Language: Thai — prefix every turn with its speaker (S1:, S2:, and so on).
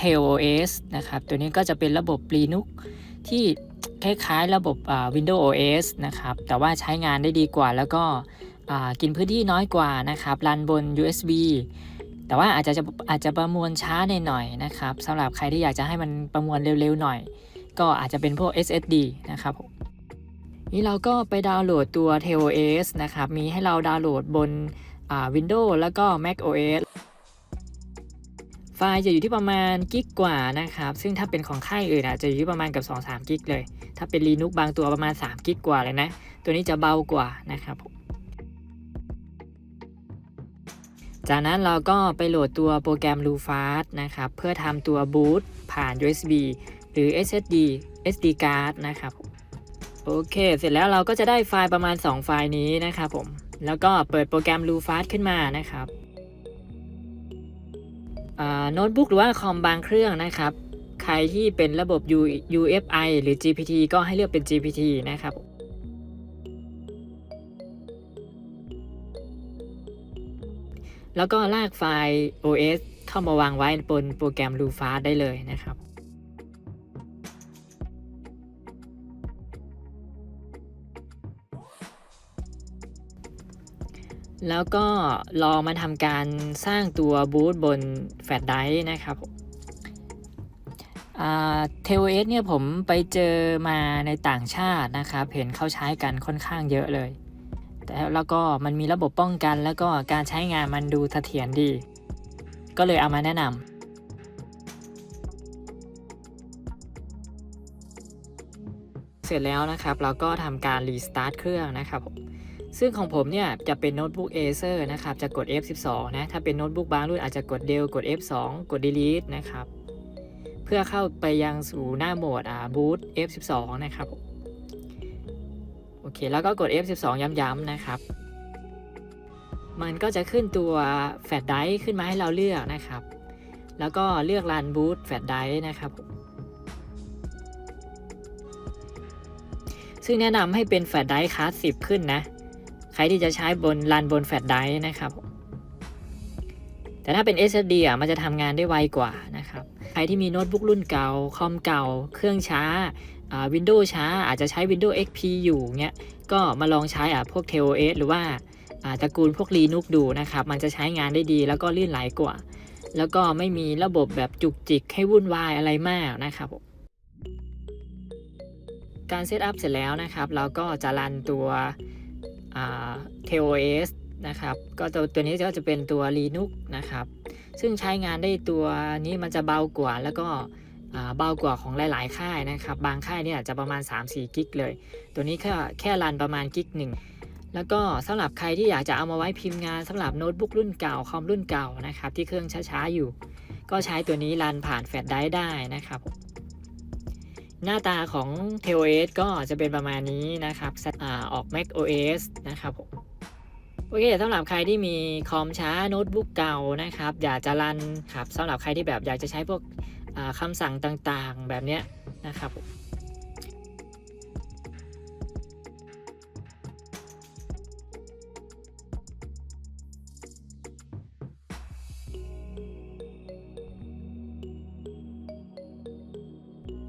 S1: TailOS นะครับ ตัวนี้ก็จะเป็นระบบ Linux ที่คล้าย ๆ ระบบอ่า Windows OS นะครับ แต่ว่าใช้งานได้ดีกว่า แล้วก็อ่ากินพื้นที่น้อยกว่านะครับรันบน USB แต่ว่าอาจจะอาจจะประมวลช้าหน่อยนะครับสำหรับใครที่อยากจะให้มันประมวลเร็วๆหน่อย ก็อาจจะเป็นพวก SSD นะครับนี่เราก็ไปดาวน์โหลดตัว TailOS นะครับ มีให้เราดาวน์โหลดบนอ่า Windows แล้วก็ Mac OS ล์จะอยู่ที่ประมาณกิกกว่านะครับ ซึ่งถ้าเป็นของค่ายอื่นอาจจะอยู่ที่ประมาณกับ 2-3 กิกเลย ถ้าเป็น Linux บางตัวประมาณ 3 กิกกว่าเลยนะ ตัวนี้จะเบากว่านะครับจากนั้นเราก็ไปโหลดตัวโปรแกรม l u f a s t นะครับ เพื่อทำตัว boot ผ่าน USB หรือ SSD SD card นะครับ โอเค เสร็จแล้วเราก็จะได้ไฟล์ประมาณ 2 ไฟล์นี้นะครับผม แล้วก็เปิดโปรแกรม l u f a s t ขึ้นมานะครับ โน้ตบุ๊กหรือว่าคอมบางเครื่องนะครับ ใครที่เป็นระบบ UFI หรือ GPT ก็ให้เลือกเป็น GPT นะครับแล้วก็ลากไฟล์ OS เข้ามาวางไว้บนโปรแกรม l u f a s t ได้เลยนะครับ แล้วก็ลองมาทำการสร้างตัวบูตบนแฟลชไดรฟ์นะครับเทโอเอสเนี่ยผมไปเจอมาในต่างชาตินะครับ เห็นเขาใช้กันค่อนข้างเยอะเลย แต่แล้วก็มันมีระบบป้องกันแล้วก็การใช้งานมันดูเสถียรดี ก็เลยเอามาแนะนำเสร็จแล้วนะครับ เราก็ทำการรีสตาร์ทเครื่องนะครับ ซึ่งของผมเนี่ยจะเป็นโน้ตบุ๊ก Acer นะครับจะกด F12 นะถ้าเป็นโน้ตบุ๊กบางรุ่นอาจจะกด Dell กด F2 กด Delete นะครับเพื่อเข้าไปยังสู่หน้าโหมดอ่า Boot F12 นะครับโอเคแล้วก็กด F12 ย้ำๆนะครับ มันก็จะขึ้นตัวแฟลชไดรฟ์ขึ้นมาให้เราเลือกนะครับ แล้วก็เลือกรันบูตแฟลชไดรฟ์นะครับซึ่งแนะนำให้เป็นแฟลชไดรฟ์คลาส10ขึ้นนะ ใครที่จะใช้บนรันบนแฟลชไดรฟ์นะครับ แต่ถ้าเป็น SSD อะมันจะทำงานได้ไวกว่านะครับ ใครที่มีโน้ตบุ๊กรุ่นเก่า คอมเก่า เครื่องช้าวินโดว์ช้า อาจจะใช้ Windows XP อยู่เงี้ย ก็มาลองใช้อะพวก TOS หรือว่าตระกูลพวก Linux ดูนะครับ มันจะใช้งานได้ดีแล้วก็ลื่นไหลกว่า แล้วก็ไม่มีระบบแบบจุกจิกให้วุ่นวายอะไรมากนะครับการเซตอัพเสร็จแล้วนะครับ เราก็จะรันตัว TOS นะครับก็ตัวตัวนี้ก็จะเป็นตัว Linux นะครับ ซึ่งใช้งานได้ตัวนี้มันจะเบากว่าแล้วก็เบากว่าของหลาย ๆ ค่ายนะครับ บางค่ายเนี่ยจะประมาณ 3-4 กิกเลย ตัวนี้แค่แค่รันประมาณกิกหนึ่งแล้วก็สำหรับใครที่อยากจะเอามาไว้พิมพ์งานสำหรับโน้ตบุ๊กรุ่นเก่าคอมรุ่นเก่านะครับที่เครื่องช้า ๆ อยู่ ก็ใช้ตัวนี้รันผ่านแฟลชไดรฟ์ได้นะครับ หน้าตาของ TOS ก็จะเป็นประมาณนี้นะครับอออก Mac OS นะครับผมโอเคสำหรับใครที่มีคอมช้าโน้ตบุ๊กเก่านะครับ อยากจะรันครับสำหรับใครที่แบบอยากจะใช้พวกคำสั่งต่างๆ แบบเนี้ยนะครับ